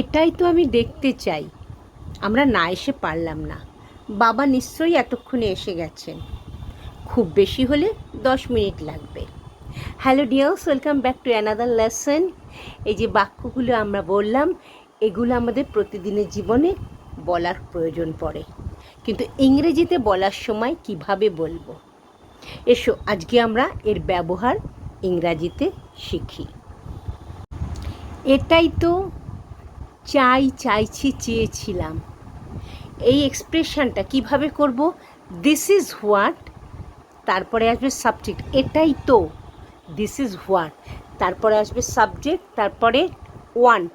এটাই তো আমি দেখতে চাই। আমরা না এসে পারলাম না। বাবা নিশ্চয়ই এতক্ষণে এসে গেছেন। খুব বেশি হলে দশ মিনিট লাগবে। Hello dears welcome back to another lesson এই যে বাক্যগুলো আমরা বললাম, এগুলো আমাদের প্রতিদিনের জীবনে বলার প্রয়োজন পড়ে। কিন্তু ইংরেজিতে বলার সময় কীভাবে বলব? এসো, আজকে আমরা এর ব্যবহার ইংরাজিতে শিখি। এটাই তো চাই চাইছি চেয়েছিলাম। এই এক্সপ্রেশনটা কীভাবে করব? দিস ইজ হোয়াট তারপরে আসবে সাবজেক্ট এটাই তো। দিস ইজ হোয়াট তারপরে আসবে সাবজেক্ট তারপরে ওয়ান্ট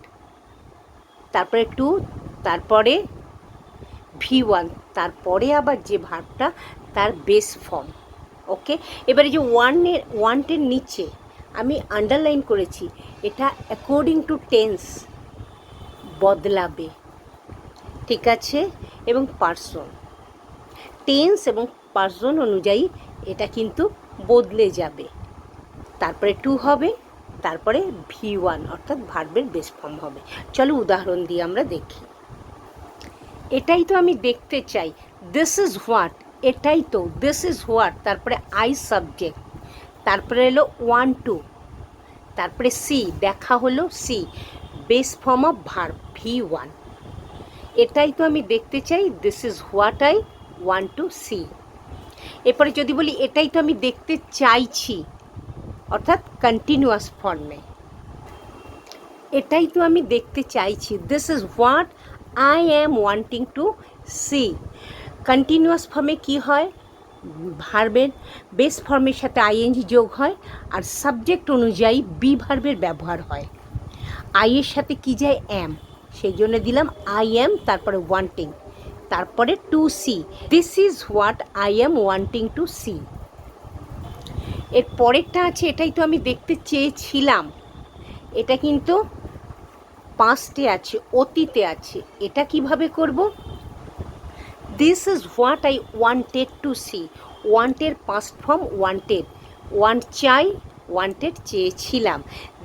তারপরে টু তারপরে ভি ওয়ান তারপরে আবার যে ভার্বটা, তার বেস ফর্ম ওকে এবারে যে ওয়ানের ওয়ান্টের নিচে আমি আন্ডারলাইন করেছি, এটা অ্যাকর্ডিং টু টেন্স বদলাবে। ঠিক আছে? এবং পার্সন টেন্স এবং পার্সন অনুযায়ী এটা কিন্তু বদলে যাবে। তারপরে টু হবে, তারপরে ভি ওয়ান অর্থাৎ ভার্বের বেস ফর্ম হবে। চলো উদাহরণ দিয়ে আমরা দেখি। এটাই তো আমি দেখতে চাই। দিস ইজ হোয়াট এটাই তো। দিস ইজ হোয়াট তারপরে আই সাবজেক্ট তারপরে এলো ওয়ান টু তারপরে সি দেখা হলো see base form of verb V one এটাই তো আমি দেখতে চাই this is what I want to see এরপরে যদি বলি, এটাই তো আমি দেখতে চাইছি, অর্থাৎ কন্টিনিউয়াস ফর্মে এটাই তো আমি দেখতে চাইছি this is what I am wanting to see continuous ফর্মে কি হয়? ভার্বের বেস ফর্মের সাথে আইএনজি যোগ হয়, আর সাবজেক্ট অনুযায়ী বি ভার্বের ব্যবহার হয়। আই এর সাথে কি যায়? অ্যাম সেই জন্য দিলাম আই অ্যাম তারপরে ওয়ান্টিং তারপরে to see this is what I am wanting to see এর পরেরটা আছে, এটাই তো আমি দেখতে চেয়েছিলাম। এটা কিন্তু পাঁচটে আছে, অতীতে আছে। এটা কীভাবে করব? This is what I wanted to see wanted past form wanted want চাই ওয়ান্টেড চেয়েছিলাম।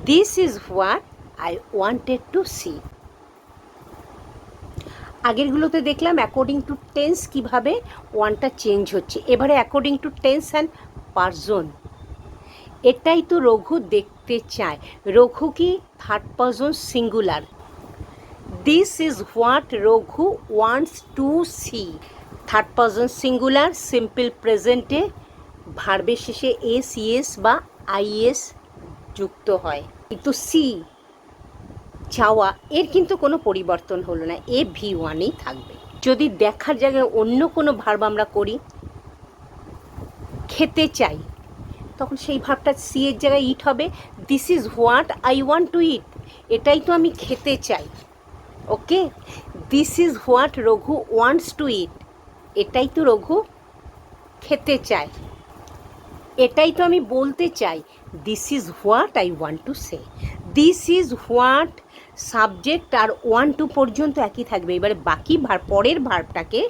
This is what I wanted to see আগেরগুলোতে দেখলাম অ্যাকর্ডিং টু টেন্স কীভাবে ওয়ানটা চেঞ্জ হচ্ছে। এবারে according to tense and person এটাই তো রঘু দেখতে চায়। রঘু কি third person singular this is what Raghu wants to see third person singular simple প্রেজেন্টে ভার্বের শেষে এস ইএস বা আইএস যুক্ত হয়। কিন্তু সি চাওয়া, এর কিন্তু কোনো পরিবর্তন হলো না। এ ভি ওয়ানেই থাকবে। যদি দেখার জায়গায় অন্য কোনো ভার্ব আমরা করি, খেতে চাই, তখন সেই ভাবটা সি এর জায়গায় ইট হবে। This is what I want to eat এটাই তো আমি খেতে চাই। Okay this is what Raghu wants to eat এটাই তো রঘু খেতে চাই এটাই তো আমি বলতে চাই। This is what I want to say this is what subject R want to পর্যন্ত একই থাকবে। এবারে বাকি ভার, পরের ভার্বটাকে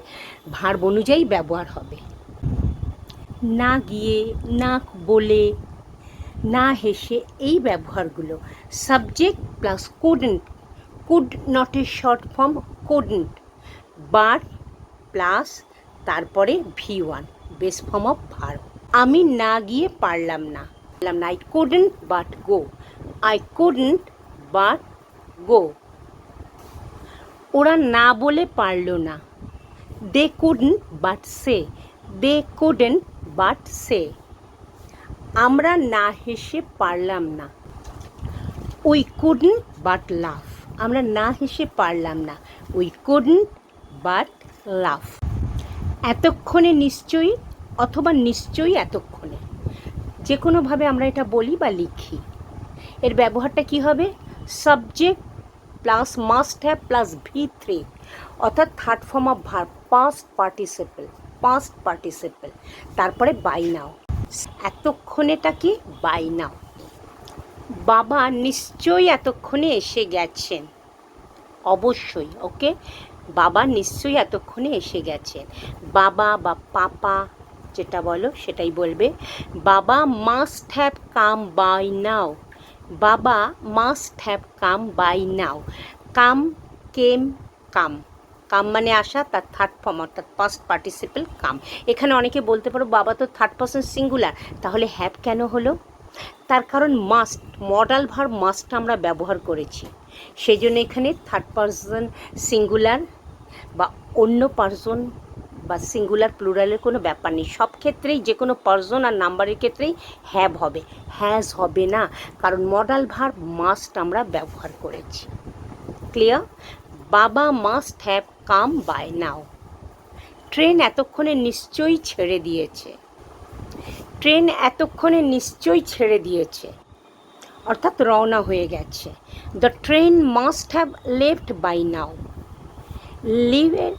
ভার্ব অনুযায়ী ব্যবহার হবে। না গিয়ে, না বলে, না হেসে এই ব্যবহারগুলো। Subject plus couldn't could নটের short form couldn't but plus তারপরে V one base form of verb আমি না গিয়ে পারলাম না। পারলাম না I couldn't but go I couldn't but go. ওরা না বলে পারল না। They couldn't but say, they couldn't but say. আমরা না হেসে পারলাম না। উই কুডেন্ট বাট লাফ। আমরা না হেসে পারলাম না। উই কুডেন্ট বাট লাফ। এতক্ষণে নিশ্চয়ই অথবা নিশ্চয়ই এতক্ষণে। যে কোনোভাবে আমরা এটা বলি বা লিখি। এর ব্যবহারটা কি হবে? Subject plus must have plus V three অর্থাৎ third form of verb past participle past participle তারপরে বাই নাও এতক্ষণেটা কি? বাই নাও বাবা নিশ্চয়ই এতক্ষণে এসে গেছেন। অবশ্যই ওকে বাবা নিশ্চয়ই এতক্ষণে এসে গেছেন। বাবা বা পাপা যেটা বলো সেটাই বলবে। Baba must have come by now baba must have come by now come came come come মানে আসা, তার থার্ড ফর্ম অর্থাৎ ফার্স্ট পার্টিসিপেল কাম এখানে অনেকে বলতে পারো বাবা তো থার্ড পার্সন সিঙ্গুলার তাহলে হ্যাভ কেন হলো? তার কারণ মাস্ট মডাল ভার মাস্ট আমরা ব্যবহার করেছি। সেই জন্য এখানে থার্ড পার্সন সিঙ্গুলার বা অন্য পার্সন বা সিঙ্গুলার প্লুরালের কোনো ব্যাপার নেই। সব ক্ষেত্রেই যে কোনো পার্সন আর নাম্বারের ক্ষেত্রেই হ্যাভ হবে। হ্যাজ হবে না। কারণ মডাল ভার মাস্ট আমরা ব্যবহার করেছি। Clear baba must have come by now train এতক্ষণে নিশ্চয়ই ছেড়ে দিয়েছে। ট্রেন এতক্ষণে নিশ্চয়ই ছেড়ে দিয়েছে। অর্থাৎ রওনা হয়ে গেছে। The train must have left by now লিভের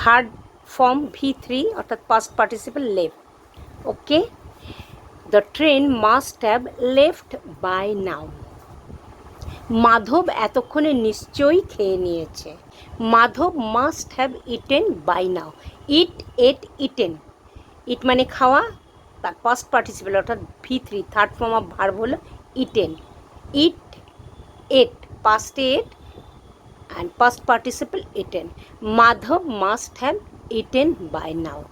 third form V three অর্থাৎ past participle left okay the train must have left by now Madhab এতক্ষণে নিশ্চয়ই খেয়ে নিয়েছে। Madhab must have eaten by now eat ate eaten eat মানে খাওয়া, তার past participle অর্থাৎ V three third form of verb হলো eaten eat ate পাস্টে ate and past participle eaten Madhab must have eaten by now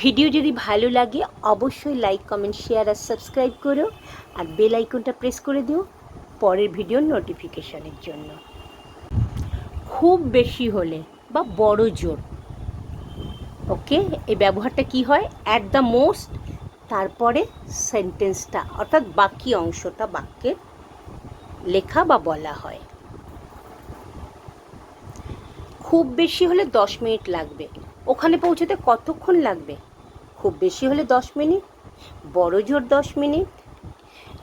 video যদি ভালো লাগে, অবশ্যই like comment share আর সাবস্ক্রাইব করো। আর বেল আইকনটা প্রেস করে দিও পরের ভিডিওর নোটিফিকেশানের জন্য। খুব বেশি হলে বা বড় জোর। ওকে এই ব্যবহারটা কি হয়? অ্যাট দ্য মোস্ট তারপরে সেন্টেন্সটা অর্থাৎ বাকি অংশটা বাক্যের লেখা বা বলা হয়। খুব বেশি হলে দশ মিনিট লাগবে। ওখানে পৌঁছতে কতক্ষণ লাগবে? খুব বেশি হলে দশ মিনিট, বড় জোর দশ minute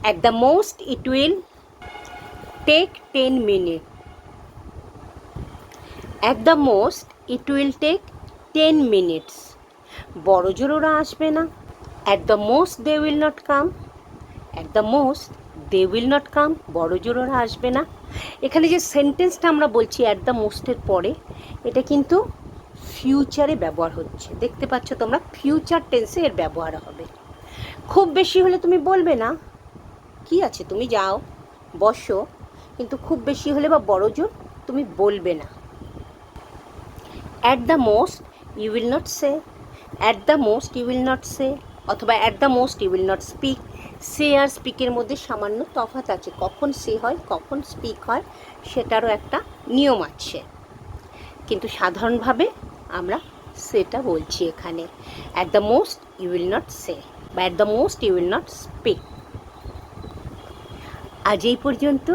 at the most it will take ten minute at the most it will take ten minutes বড় জোর ওরা আসবে না। At the most they will not come at the most they will not come বড় জোর ওরা আসবে না। এখানে যে সেন্টেন্সটা আমরা বলছি অ্যাট দ্য মোস্টের পরে, এটা কিন্তু ফিউচারে ব্যবহার হচ্ছে। দেখতে পাচ্ছ তোমরা ফিউচার টেন্সে এর ব্যবহার হবে। খুব বেশি হলে তুমি বলবে না, কি আছে? তুমি যাও, বসো। কিন্তু খুব বেশি হলে বা বড় জোর তুমি বলবে না। At the most you will not say at the most you will not say অথবা at the most you will not speak say আর স্পিকের মধ্যে সামান্য তফাত আছে। কখন সে হয়, কখন স্পিক হয়, সেটারও একটা নিয়ম আছে। কিন্তু সাধারণভাবে আমরা সেটা বলছি এখানে। At the most you will not say বা at the most you will not speak আজ এই পর্যন্ত।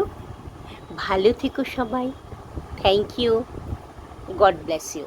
ভালো থেকো সবাই। Thank you God bless you